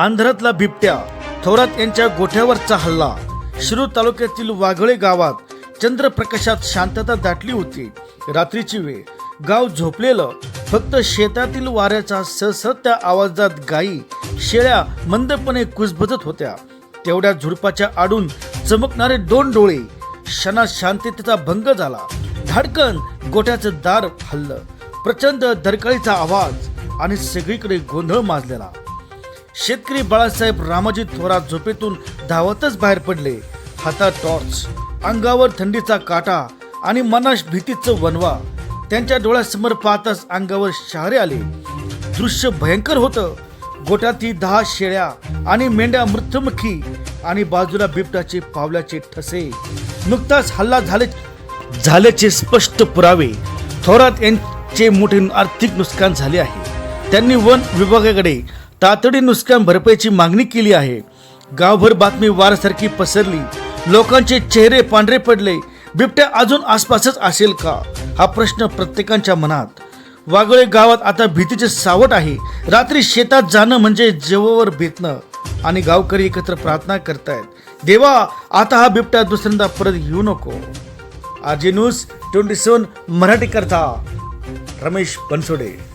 आंध्रातला बिबट्या थोरात यांच्या गोठ्यावरचा हल्ला. शिरूर तालुक्यातील वाघळे गावात चंद्रप्रकाशात शांतता दाटली होती. रात्रीची वेळ. गाव झोपलेलं फक्त शेतातील वाऱ्याचा ससत्या आवाजात गायी शेळ्या मंदपणे कुजबजत होत्या. तेवढ्या झुडपाच्या आडून चमकणारे दोन डोळे क्षणात शांततेचा भंग झाला. धाडकन गोठ्याचं दार हल्लं. प्रचंड दरकाळीचा आवाज आणि सगळीकडे गोंधळ माजलेला. शेतकरी बाळासाहेब रामाजी थोरात झोपेतून धावतच बाहेर पडले. हातात टॉर्च अंगावर थंडीचा काटा आणि मनास भीतीचं वनवा त्यांच्या डोळ्यासमोर पाहताच अंगावर शहारे आले. दृश्य भयंकर होतं. गोट्यातील दहा शेळ्या आणि मेंढ्या मृत्युमुखी आणि बाजूला बिबटाचे पावल्याचे ठसे. नुकताच हल्ला झाले झाल्याचे स्पष्ट पुरावे. थोरात यांचे मोठे आर्थिक नुकसान झाले आहे. त्यांनी वन विभागाकडे तातडी नुकसान भरपाईची मागणी केली आहे. गावभर बातमी वारासारखी पसरली. लोकांचे चेहरे पांढरे पडले. बिबट्या अजून आसपासच असेल का? हा प्रश्न प्रत्येकाच्या मनात. वागळे गावात आता भीतीचे सावट आहे. रात्री शेतात जाणं म्हणजे जेवावर बेतणं. आणि गावकरी एकत्र प्रार्थना करतायत. देवा आता हा बिबट्या दुसऱ्यांदा परत येऊ नको. आजी न्यूज ट्वेंटी सेवन मराठी करता रमेश बनसोडे.